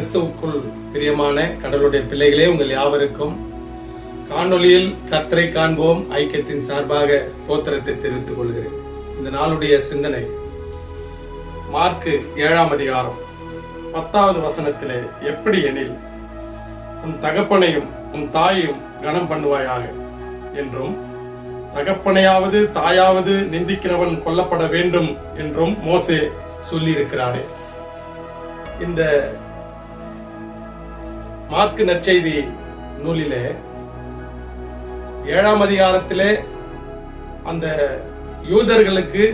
கிறிஸ்துவுக்குள் பிரியமான கடவுளுடைய பிள்ளைகளே உங்கள் யாவருக்கும் காணொலியில் கத்தரை காண்போம் ஐக்கியத்தின் சார்பாக தோத்திரத்தை தெரிவித்துக் கொள்கிறேன். இந்த நாளுடைய சிந்தனை மார்க்கு ஏழாம் அதிகாரம் பத்தாவது வசனத்திலே எப்படி எனில் உன் தகப்பனையும் உன் தாயையும் கனம் பண்ணுவாயாக என்றும் தகப்பனையாவது தாயாவது நிந்திக்கிறவன் கொல்லப்பட வேண்டும் என்றும் மோசே சொல்லியிருக்கிறாரே. இந்த மாற்கு நற்செய்தி நூலிலே ஏழாம் அதிகாரத்திலே அந்த யூதர்களுக்கு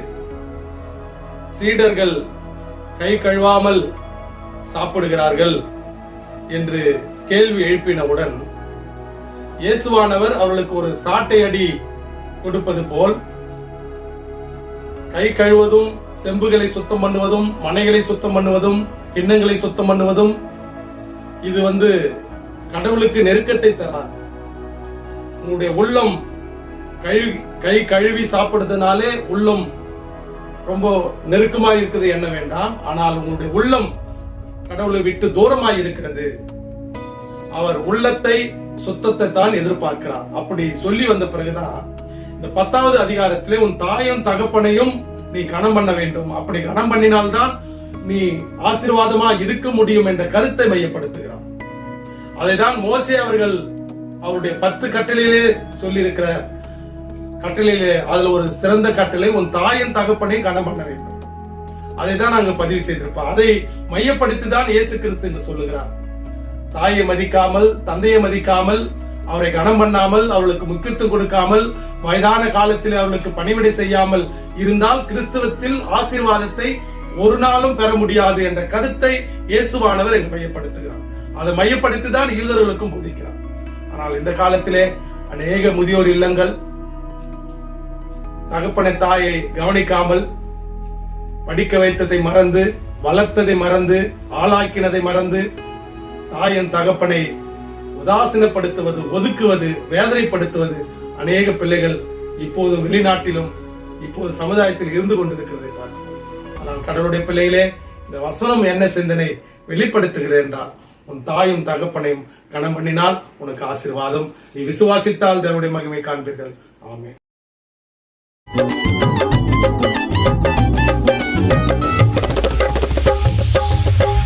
சீடர்கள் கை கழுவாமல் சாப்பிடுகிறார்கள் என்று கேள்வி எழுப்பினவுடன் இயேசுவானவர் அவர்களுக்கு ஒரு சாட்டை அடி கொடுப்பது போல் கை கழுவதும் செம்புகளை சுத்தம் பண்ணுவதும் மனைகளை சுத்தம் பண்ணுவதும் கிண்ணங்களை சுத்தம் பண்ணுவதும் இது வந்து கடவுளுக்கு நெருக்கத்தை தராது. உங்களுடைய உள்ளம் கழுவி கை கழுவி சாப்பிடுறதுனாலே உள்ளம் ரொம்ப நெருக்கமாக இருக்குது என்ன வேண்டாம். ஆனால் உங்களுடைய உள்ளம் கடவுளை விட்டு தூரமாய் இருக்கிறது. அவர் உள்ளத்தை சுத்தத்தை தான் எதிர்பார்க்கிறார். அப்படி சொல்லி வந்த பிறகுதான் இந்த பத்தாவது அதிகாரத்திலே உன் தாயும் தகப்பனையும் நீ கணம் பண்ண வேண்டும். அப்படி கணம் பண்ணினால்தான் நீ ஆசீர்வாதமா இருக்க முடியும் என்ற கருத்தை மையப்படுத்துகிறார் அதைதான் மோசே அவர்கள் அவருடைய பத்து கட்டளையிலே சொல்லியிருக்கிற கட்டளையிலே அதுல ஒரு சிறந்த கட்டளை உன் தாயின் தகப்பனையும் கனம் பண்ண வேண்டும். அதை தான் நாங்க பதிவு செய்திருப்போம் அதை மையப்படுத்தி தான் இயேசு கிறிஸ்து என்று சொல்லுகிறார். தாயை மதிக்காமல் தந்தையை மதிக்காமல் அவரை கனம் பண்ணாமல் அவளுக்கு முக்கியத்துவம் கொடுக்காமல் வயதான காலத்தில் அவளுக்கு பணிவிடை செய்யாமல் இருந்தால் கிறிஸ்துவத்தில் ஆசீர்வாதத்தை ஒரு நாளும் பெற முடியாது என்ற கருத்தை இயேசுவானவர் என்று மையப்படுத்துகிறார். அதை மையப்படுத்தி தான் யூதர்களுக்கும் போதிக்கிறார். ஆனால் இந்த காலத்திலே அநேக முதியோர் இல்லங்கள் தகப்பனை தாயை கவனிக்காமல் படிக்க வைத்ததை மறந்து வளர்த்ததை மறந்து ஆளாக்கினதை மறந்து தாயன் தகப்பனை உதாசீனப்படுத்துவது ஒதுக்குவது வேதனைப்படுத்துவது அநேக பிள்ளைகள் இப்போது வெளிநாட்டிலும் இப்போது சமுதாயத்தில் இருந்து கொண்டிருக்கிறது. ஆனால் கடவுளுடைய பிள்ளைகளே இந்த வசனம் என்ன சிந்தனை வெளிப்படுத்துகிறது என்றால் உன் தாயும் தகப்பனையும் கணம் பண்ணினால் உனக்கு ஆசீர்வாதம். நீ விசுவாசித்தால் தேவனுடைய மகிமை காண்பீர்கள். ஆமென்.